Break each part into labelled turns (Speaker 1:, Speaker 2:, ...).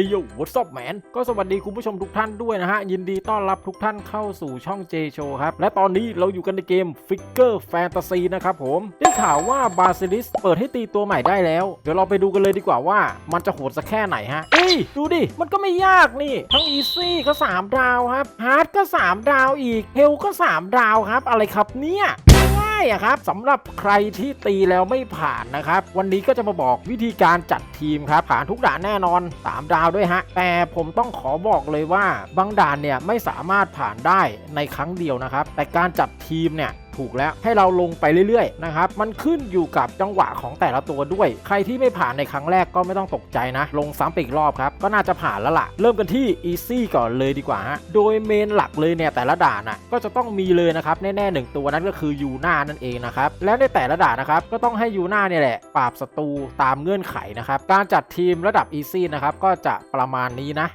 Speaker 1: ฮ้ยโย่ what's up man ก็สวัสดีคุณผู้ชมทุกท่านด้วยนะฮะ ยินดีต้อนรับทุกท่านเข้าสู่ช่อง J Show ครับ และตอนนี้เราอยู่กันในเกม Figure Fantasy นะครับผม ได้ข่าวว่าบาซิลิสเปิดให้ตีตัวใหม่ได้แล้ว เดี๋ยวเราไปดูกันเลยดีกว่าว่ามันจะโหดสักแค่ไหนฮะเฮ้ย ดูดิ มันก็ไม่ยากนี่ ทั้ง Easy ก็ 3 ดาวครับ Hard ก็ 3 ดาวอีก Hell ก็ 3 ดาวครับ อะไรครับเนี่ยายอะครับสำหรับใครที่ตีแล้วไม่ผ่านนะครับ วันนี้ก็จะมาบอกวิธีการจัดทีมครับผ่านทุกด่านแน่นอน 3 ดาวด้วยฮะ แต่ผมต้องขอบอกเลยว่าบางด่านเนี่ยไม่สามารถผ่านได้ในครั้งเดียวนะครับ แต่การจัดทีมเนี่ย ถูกแล้ว ให้เราลงไปเรื่อยๆนะครับมันขึ้นอยู่กับจังหวะของแต่ละตัวด้วย ใครที่ไม่ผ่านในครั้งแรกก็ไม่ต้องตกใจนะ ลงซ้ำไปอีกรอบครับ ก็น่าจะผ่านแล้วล่ะ เริ่มกันที่ Easy ก่อนเลยดีกว่าฮะโดยเมนหลักเลยเนี่ยแต่ละด่านน่ะก็จะต้องมีเลยนะครับแน่ๆหนึ่งตัวนั้นก็คือยูน่านั่นเองนะครับและในแต่ละด่านนะครับก็ต้องให้ยูน่าเนี่ยแหละปราบศัตรูตามเงื่อนไขนะครับการจัดทีมระดับ Easy นะครับก็จะประมาณนี้นะ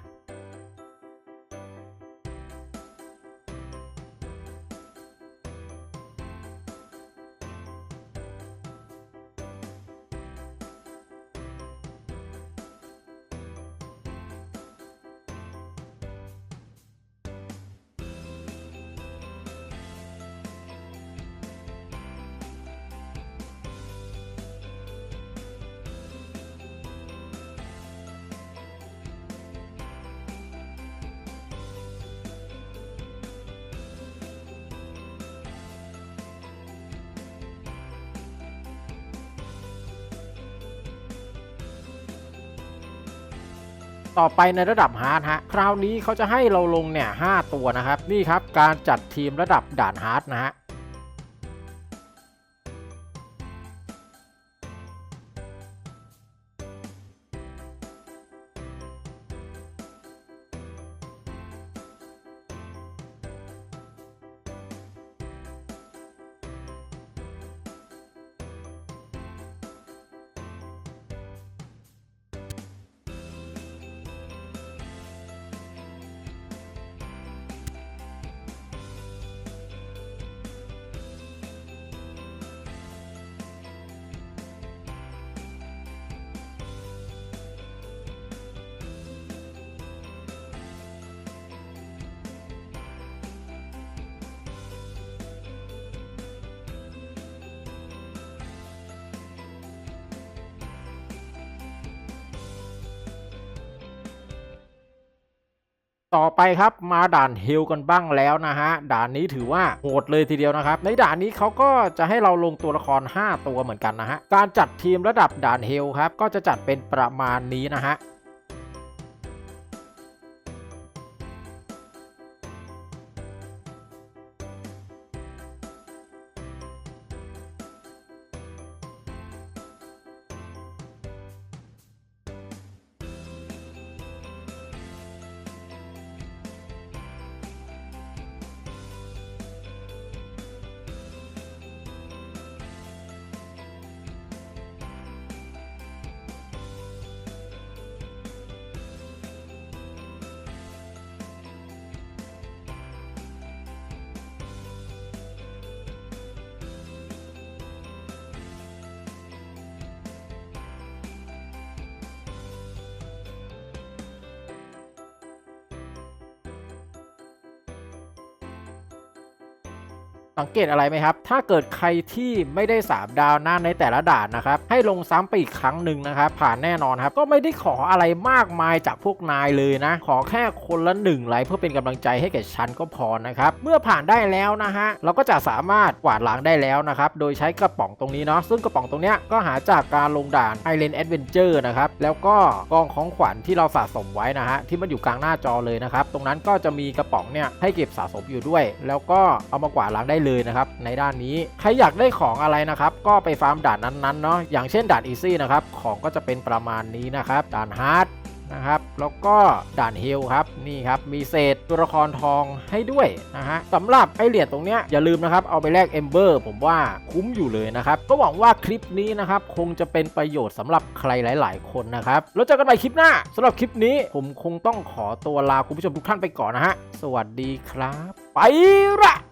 Speaker 1: ต่อไปในระดับฮาร์ดฮะคราวนี้เขาจะให้เราลงเนี่ยหตัวนะครับนี่ครับการจัดทีมระดับด่านฮาร์ดนะฮะ ต่อไปครับมาด่านเฮลกันบ้างแล้วนะฮะด่านนี้ถือว่าโหดเลยทีเดียวนะครับ ในด่านนี้เขาก็จะให้เราลงตัวละคร 5 ตัวเหมือนกันนะฮะการจัดทีมระดับด่านเฮลครับก็จะจัดเป็นประมาณนี้นะฮะ สังเกตอะไรไหมครับ ถ้าเกิดใครที่ไม่ได้ 3 ดาวหน้าในแต่ละด่านนะครับ ให้ลงซ้ำไปอีกครั้งหนึ่งนะครับ ผ่านแน่นอนครับ ก็ไม่ได้ขออะไรมากมายจากพวกนายเลยนะ ขอแค่คนละหนึ่งไลค์เพื่อเป็นกำลังใจให้แก่ฉันก็พอนะครับ เมื่อผ่านได้แล้วนะฮะ เราก็จะสามารถกวาดล้างได้แล้วนะครับ โดยใช้กระป๋องตรงนี้เนาะ ซึ่งกระป๋องตรงเนี้ยก็หาจากการลงด่าน Island Adventure นะครับ แล้วก็กองของขวัญที่เราสะสมไว้นะฮะ ที่มันอยู่กลางหน้าจอเลยนะครับ ตรงนั้นก็จะมีกระป๋องเนี่ยให้เก็บสะสมอยู่ด้วย แล้วก็เอามากวาดล้างได้เลยนะครับในด้านนี้ใครอยากได้ของอะไรนะครับก็ไปฟาร์มด่านนั้นๆเนาะอย่างเช่นด่านอีซี่นะครับของก็จะเป็นประมาณนี้นะครับด่านฮาร์ดนะครับแล้วก็ด่านเฮลครับนี่ครับมีเศษตัวละครทองให้ด้วยนะฮะสำหรับไอเหรียญตรงเนี้ยอย่าลืมนะครับเอาไปแลกเอมเบอร์ผมว่าคุ้มอยู่เลยนะครับก็หวังว่าคลิปนี้นะครับคงจะเป็นประโยชน์สำหรับใครหลาย ๆ คนนะครับแล้วเจอกันใหม่คลิปหน้าสำหรับคลิปนี้ผมคงต้องขอตัวลาคุณผู้ชมทุกท่านไปก่อนนะฮะสวัสดีครับ ไปละ